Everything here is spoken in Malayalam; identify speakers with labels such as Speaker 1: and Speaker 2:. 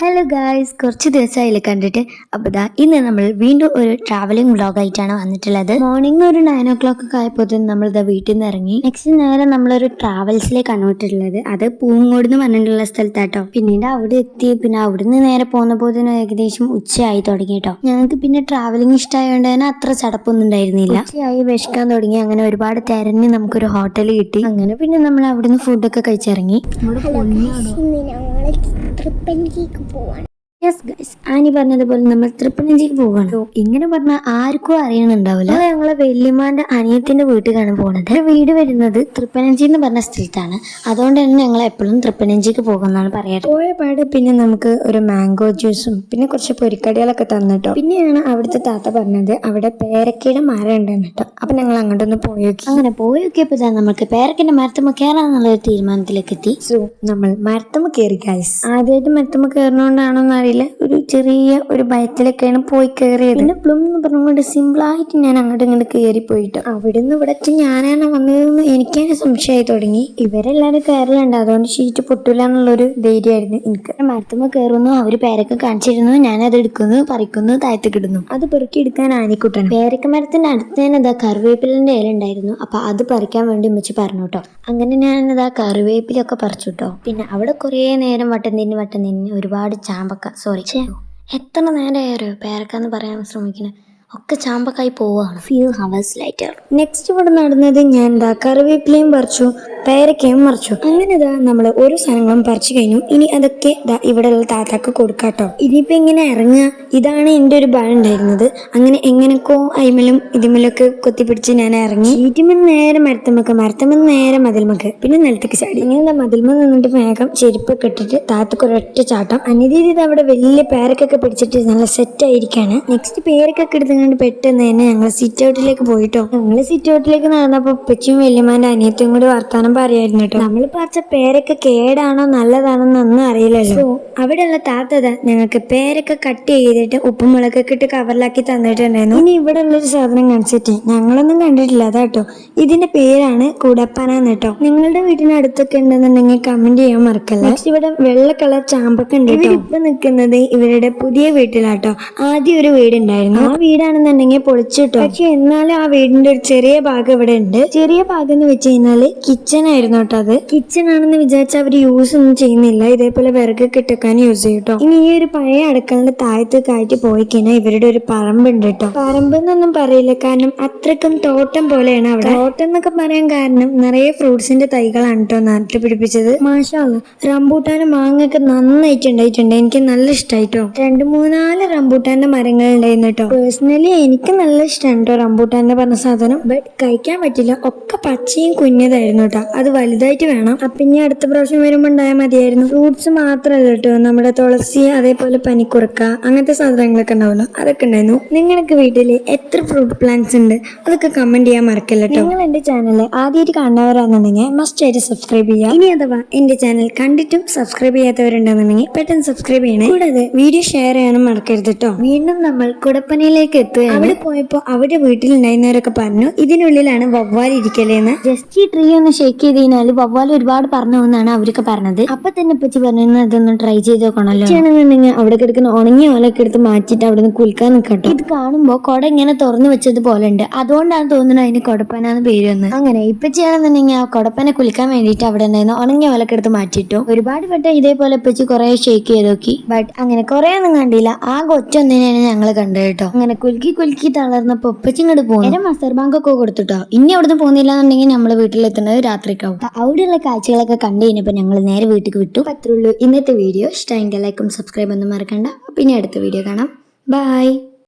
Speaker 1: ഹലോ ഗായ്സ് കുറച്ച് ദിവസമായില്ലേ കണ്ടിട്ട് അപ്പോൾ ദാ ഇന്ന് നമ്മൾ വീണ്ടും ഒരു ട്രാവലിംഗ് വ്ളോഗായിട്ടാണ് വന്നിട്ടുള്ളത്. മോർണിംഗ് ഒരു നയൻ ഓ ക്ലോക്ക് ഒക്കെ ആയപ്പോൾ നമ്മൾ ഇതാ വീട്ടിൽ നിന്ന് ഇറങ്ങി. നെക്സ്റ്റ് നേരെ നമ്മളൊരു ട്രാവൽസിലേക്കാണ് വിട്ടിട്ടുള്ളത് അത് പൂങ്ങോട് എന്ന് പറഞ്ഞിട്ടുള്ള സ്ഥലത്താട്ടോ. പിന്നീട് അവിടെ എത്തി. പിന്നെ അവിടുന്ന് നേരെ പോകുന്ന പോന്നപ്പോഴത്തേനും ഏകദേശം ഉച്ചയായി തുടങ്ങി കേട്ടോ ഞങ്ങൾക്ക് പിന്നെ ട്രാവലിംഗ് ഇഷ്ടമായതുകൊണ്ട് തന്നെ അത്ര ചടപ്പൊന്നും ഉണ്ടായിരുന്നില്ല. ഉച്ചയായി വിഷക്കാൻ തുടങ്ങി. അങ്ങനെ ഒരുപാട് തിരഞ്ഞ് നമുക്കൊരു ഹോട്ടൽ കിട്ടി. അങ്ങനെ പിന്നെ നമ്മൾ അവിടുന്ന് ഫുഡൊക്കെ കഴിച്ചിറങ്ങി. നമ്മുടെ
Speaker 2: തൃപ്പഞ്ചിക്ക് പോവാണ്
Speaker 1: യെസ് ഗൈസ് ആനി പറഞ്ഞതുപോലെ നമ്മൾ തൃപ്പനഞ്ചിക്ക് പോകണം ഇങ്ങനെ പറഞ്ഞാൽ ആർക്കും അറിയണുണ്ടാവില്ല. അത് ഞങ്ങളെ വെല്ലിമാന്റെ അനിയത്തിന്റെ വീട്ടിലാണ് പോണത്. വീട് വരുന്നത് തൃപ്പനഞ്ചി എന്ന് പറഞ്ഞ സ്ഥലത്താണ്. അതുകൊണ്ട് തന്നെ ഞങ്ങൾ എപ്പോഴും തൃപ്പനഞ്ചിക്ക് പോകുന്നതാണ് പറയാറ്. പോയ പാട് പിന്നെ നമുക്ക് ഒരു മാംഗോ ജ്യൂസും പിന്നെ കുറച്ച് പൊരിക്കടികളൊക്കെ തന്നിട്ടോ. പിന്നെയാണ് അവിടുത്തെ താത്ത പറഞ്ഞത് അവിടെ പേരക്കയുടെ മരം ഉണ്ടെന്ന് കേട്ടോ. അപ്പൊ ഞങ്ങൾ അങ്ങോട്ടൊന്ന് പോയി അങ്ങനെ പോയി നോക്കിയപ്പോ നമുക്ക് പേരക്കന്റെ മരത്തുമ്മ കയറാന്നുള്ള ഒരു തീരുമാനത്തിലേക്ക് എത്തി. സോ നമ്മൾ മരത്തുമ്മ കയറി ഗൈസ് ആദ്യമായിട്ട് മരത്തുമ്മ കയറുന്നോണ്ടാണോ അറിയില്ല. ഒരു ചെറിയ ഒരു ഭയത്തിലൊക്കെയാണ് പോയി കയറിയത്. പിന്നെ പ്ലും എന്ന് പറഞ്ഞുകൊണ്ട് സിമ്പിൾ ആയിട്ട് ഞാൻ അങ്ങോട്ട് ഇങ്ങോട്ട് കയറി പോയിട്ട് അവിടെ നിന്ന് ഇവിടെ ഞാനാണ് വന്നതെന്ന് എനിക്ക് തന്നെ സംശയമായി തുടങ്ങി. ഇവരെല്ലാരും കയറലുണ്ട്. അതുകൊണ്ട് ഷീറ്റ് പൊട്ടില്ല എന്നുള്ളൊരു ധൈര്യമായിരുന്നു എനിക്ക്. മരത്തുമ്പോൾ കയറുന്നു. അവർ പേരൊക്കെ കാണിച്ചിരുന്നു. ഞാനത് എടുക്കുന്നു പറിക്കുന്നു കിടുന്നു. അത് പെറുക്കി എടുക്കാൻ ആനിക്കുട്ടാണ്. പേരക്ക മരത്തിന്റെ അടുത്ത് തന്നെ അതാ കറിവേപ്പിലിന്റെ ഇല ഉണ്ടായിരുന്നു. അപ്പൊ അത് പറിക്കാൻ വേണ്ടി ഉമ്മച്ചി പറഞ്ഞു കേട്ടോ അങ്ങനെ ഞാൻ ആ കറിവേപ്പിലൊക്കെ പറിച്ചു കേട്ടോ പിന്നെ അവിടെ കുറേ നേരം വട്ടം തിരിഞ്ഞ് വട്ടം തിരിഞ്ഞ് ഒരുപാട് ചാമ്പക്ക സോറി എത്ര നേരമായോ പേരക്കാന്ന് പറയാൻ ശ്രമിക്കുന്നത് ഒക്കെ ചാമ്പക്കായി പോവാണ്. ഫ്യൂ ഹവേഴ്സ് ലൈറ്റർ നെക്സ്റ്റ് ഇവിടെ നടന്നത് ഞാൻ എന്താ കറിവേപ്പിലയും പറിച്ചു പേരക്കയും മറിച്ചു. അങ്ങനെ ഇതാ നമ്മൾ ഓരോ സാധനങ്ങളും പറിച്ചു കഴിഞ്ഞു. ഇനി അതൊക്കെ ഇവിടെ ഇവിടെയുള്ള താത്താക്ക് കൊടുക്കാട്ടോ. ഇനിയിപ്പോ ഇങ്ങനെ ഇറങ്ങുക. ഇതാണ് എന്റെ ഒരു ഭയം ഉണ്ടായിരുന്നത്. അങ്ങനെ എങ്ങനെക്കോ അയിമലും ഇതിമലൊക്കെ കൊത്തിപ്പിടിച്ച് ഞാൻ ഇറങ്ങി. ഇരുമെന്ന് നേരെ മരത്തമ്മക്ക് മരത്തമ്മന്ന് നേരെ മതിൽമക്ക് പിന്നെ നിലത്തേക്ക് ചാടി. ഇങ്ങനെ മതിൽമ നിന്നിട്ട് വേഗം ചെരുപ്പൊക്കെ കെട്ടിട്ട് താത്തക്ക് ഒരൊറ്റ ചാട്ടം. അനിതീതി അവിടെ വലിയ പേരക്കൊക്കെ പിടിച്ചിട്ട് നല്ല സെറ്റ് ആയിരിക്കാണ്. നെക്സ്റ്റ് പേരക്കൊക്കെ എടുത്തുകൊണ്ട് പെട്ടെന്ന് തന്നെ. ഞങ്ങൾ സിറ്റ് ഔട്ടിലേക്ക് പോയിട്ടോ. ഞങ്ങൾ സിറ്റ് ഔട്ടിലേക്ക് നടന്നപ്പോ ഉപ്പച്ചും വല്യമാന്റെ അനിയത്തും കൂടി വർത്താനം പറയായിരുന്നു കേട്ടോ. നമ്മൾ പറിച്ച പേരൊക്കെ കേടാണോ നല്ലതാണോ എന്നൊന്നും അറിയില്ലല്ലോ. അവിടെയുള്ള താത്തത ഞങ്ങൾക്ക് പേരൊക്കെ കട്ട് ചെയ്തിട്ട് ഉപ്പും മുളകൊക്കെ ഇട്ട് കവറിലാക്കി തന്നിട്ടുണ്ടായിരുന്നു. ഇനി ഇവിടെ ഉള്ളൊരു സാധനം കാണിച്ചിട്ട് ഞങ്ങളൊന്നും കണ്ടിട്ടില്ല. അതാട്ടോ ഇതിന്റെ പേരാണ് കുടപ്പന കേട്ടോ. നിങ്ങളുടെ വീടിനടുത്തൊക്കെ ഉണ്ടെന്നുണ്ടെങ്കിൽ കമന്റ് ചെയ്യാൻ മറക്കല്ല. ഇവിടെ വെള്ള കളർ ചാമ്പൊക്കെ ഉണ്ട് ഇപ്പൊ നിൽക്കുന്നത് ഇവരുടെ പുതിയ വീട്ടിലാട്ടോ ആദ്യം ഒരു വീടുണ്ടായിരുന്നു. ആ വീടാണെന്നുണ്ടെങ്കിൽ പൊളിച്ചിട്ടോ? പക്ഷെ എന്നാലും ആ വീടിന്റെ ഒരു ചെറിയ ഭാഗം ഇവിടെ ഉണ്ട്. ചെറിയ ഭാഗം എന്ന് വെച്ച് കഴിഞ്ഞാൽ കിച്ചൺ ആയിരുന്നു കേട്ടോ അത്. കിച്ചൺ ആണെന്ന് വിചാരിച്ചാൽ അവർ യൂസ് ഒന്നും ചെയ്യുന്നില്ല. ഇതേപോലെ വിറക് കിട്ടക്കാൻ യൂസ് ചെയ്യും കേട്ടോ ഇനി ഈ ഒരു പഴയ അടുക്കളന്റെ താഴത്തേക്ക് ആയിട്ട് പോയി കഴിഞ്ഞാൽ ഇവരുടെ ഒരു പറമ്പ് ഉണ്ട് കേട്ടോ. പറമ്പ് എന്നൊന്നും പറയില്ല. കാരണം അത്രക്കും തോട്ടം പോലെയാണ് അവിടെ. തോട്ടം എന്നൊക്കെ പറയാൻ കാരണം നിറയെ ഫ്രൂട്ട്സിന്റെ തൈകളാണ് കേട്ടോ നാട്ടിൽ പിടിപ്പിച്ചത്. മാഷാള്ള റംബൂട്ടാനും മാങ്ങൊക്കെ നന്നായിട്ട് ഉണ്ടായിട്ടുണ്ട്. എനിക്ക് നല്ല ഇഷ്ടമായിട്ടോ രണ്ട് മൂന്നാൽ റംബൂട്ടാന്റെ മരങ്ങൾ ഉണ്ടായിരുന്നു കേട്ടോ. പേഴ്സണലി എനിക്ക് നല്ല ഇഷ്ടമാണ് കേട്ടോ റംബൂട്ടാന്റെ പറഞ്ഞ സാധനം. ബട്ട് കഴിക്കാൻ പറ്റില്ല. ഒക്കെ പച്ചയും കുഞ്ഞതായിരുന്നു കേട്ടോ അത് വലുതായിട്ട് വേണം. അപ്പൊ ഇനി അടുത്ത പ്രാവശ്യം വരുമ്പോൾ ഉണ്ടായാൽ മതിയായിരുന്നു. ഫ്രൂട്ട്സ് മാത്രമല്ല കേട്ടോ നമ്മുടെ തുളസി അതേപോലെ പനിക്കുറക്ക അങ്ങനത്തെ സാധനങ്ങളൊക്കെ ഉണ്ടാവുമല്ലോ അതൊക്കെ ഉണ്ടായിരുന്നു. നിങ്ങൾക്ക് വീട്ടിൽ എത്ര ഫ്രൂട്ട് പ്ലാന്റ്സ് ഉണ്ട്? അതൊക്കെ കമന്റ് ചെയ്യാൻ മറക്കല്ല കേട്ടോ നിങ്ങൾ എന്റെ ചാനൽ ആദ്യമായിട്ട് കാണുന്നവരാണെന്നുണ്ടെങ്കിൽ മസ്റ്റ് ആയിട്ട് സബ്സ്ക്രൈബ് ചെയ്യുക. ഇനി അഥവാ എന്റെ ചാനൽ കണ്ടിട്ടും സബ്സ്ക്രൈബ് ചെയ്യാത്തവരുണ്ടെന്നുണ്ടെങ്കിൽ പെട്ടെന്ന് സബ്സ്ക്രൈബ് ചെയ്യണേ. കൂടാതെ വീഡിയോ ഷെയർ ചെയ്യാനും മറക്കരുത് കേട്ടോ വീണ്ടും നമ്മൾ കുടപ്പനയിലേക്ക് അവിടെ പോയപ്പോ അവിടെ വീട്ടിലുണ്ടായിരുന്നവരൊക്കെ പറഞ്ഞു ഇതിനുള്ളിലാണ് വവ്വാൽ ഇരിക്കലേന്ന്. ജസ്റ്റ് ഈ ട്രീ ഒന്ന് ഷേക്ക് ചെയ്ത് കഴിഞ്ഞാൽ വവ്വാൽ ഒരുപാട് പറഞ്ഞു എന്നാണ് അവരൊക്കെ പറഞ്ഞത്. അപ്പൊ തന്നെ പച്ചി പറഞ്ഞു അതൊന്ന് ട്രൈ ചെയ്ത് നോക്കണല്ലോ. ചെയ്യണമെന്നുണ്ടെങ്കിൽ അവിടെ കിടക്കുന്ന ഉണങ്ങിയ ഓലൊക്കെ എടുത്ത് മാറ്റിട്ട് അവിടെ നിന്ന് കുൽക്കാൻ നിൽക്കട്ടെ ഇത് കാണുമ്പോ കൊട ഇങ്ങനെ തുറന്നു വെച്ചത് പോലെ ഉണ്ട്. അതുകൊണ്ടാണ് തോന്നുന്നത് അതിന് കൊടപ്പനാന്ന് പേര് വന്ന്. അങ്ങനെ ഇപ്പൊ ചെയ്യണമെന്നുണ്ടെങ്കിൽ ആ കൊടപ്പനെ കുലിക്കാൻ വേണ്ടിയിട്ട് അവിടെ ഉണ്ടായിരുന്നു ഉണങ്ങിയ ഓലൊക്കെ എടുത്ത് മാറ്റിയിട്ടു. ഒരുപാട് വട്ടം ഇതേപോലെ ഇപ്പച്ചി കുറെ ഷേക്ക് ചെയ്ത് നോക്കി. ബട്ട് അങ്ങനെ കുറെ ഒന്നും കണ്ടില്ല ആ കൊച്ചൊന്നിനെയാണ് ഞങ്ങൾ കണ്ടത് കേട്ടോ. അങ്ങനെ കുലുക്കി കുലുക്കി തളർന്നപ്പോ ഉപ്പച്ചി ഇങ്ങോട്ട് പോകും നേരെ മസ്റ്റർ ബാങ്ക് ഒക്കെ കൊടുത്തിട്ടോ. ഇനി അവിടുന്ന് പോകുന്നില്ല എന്നുണ്ടെങ്കിൽ നമ്മൾ വീട്ടിലെത്തുന്നത് രാത്രിക്കാവും. അവിടെയുള്ള കാഴ്ചകളൊക്കെ കണ്ടു കഴിഞ്ഞപ്പോ ഞങ്ങൾ നേരെ വീട്ടിൽ വിട്ടു. അത്രേ ഉള്ളൂ ഇന്നത്തെ വീഡിയോ. ഇഷ്ടമെങ്കിൽ ലൈക്കും സബ്സ്ക്രൈബ് ഒന്നും മറക്കണ്ട. പിന്നെ അടുത്ത വീഡിയോ കാണാം. ബൈ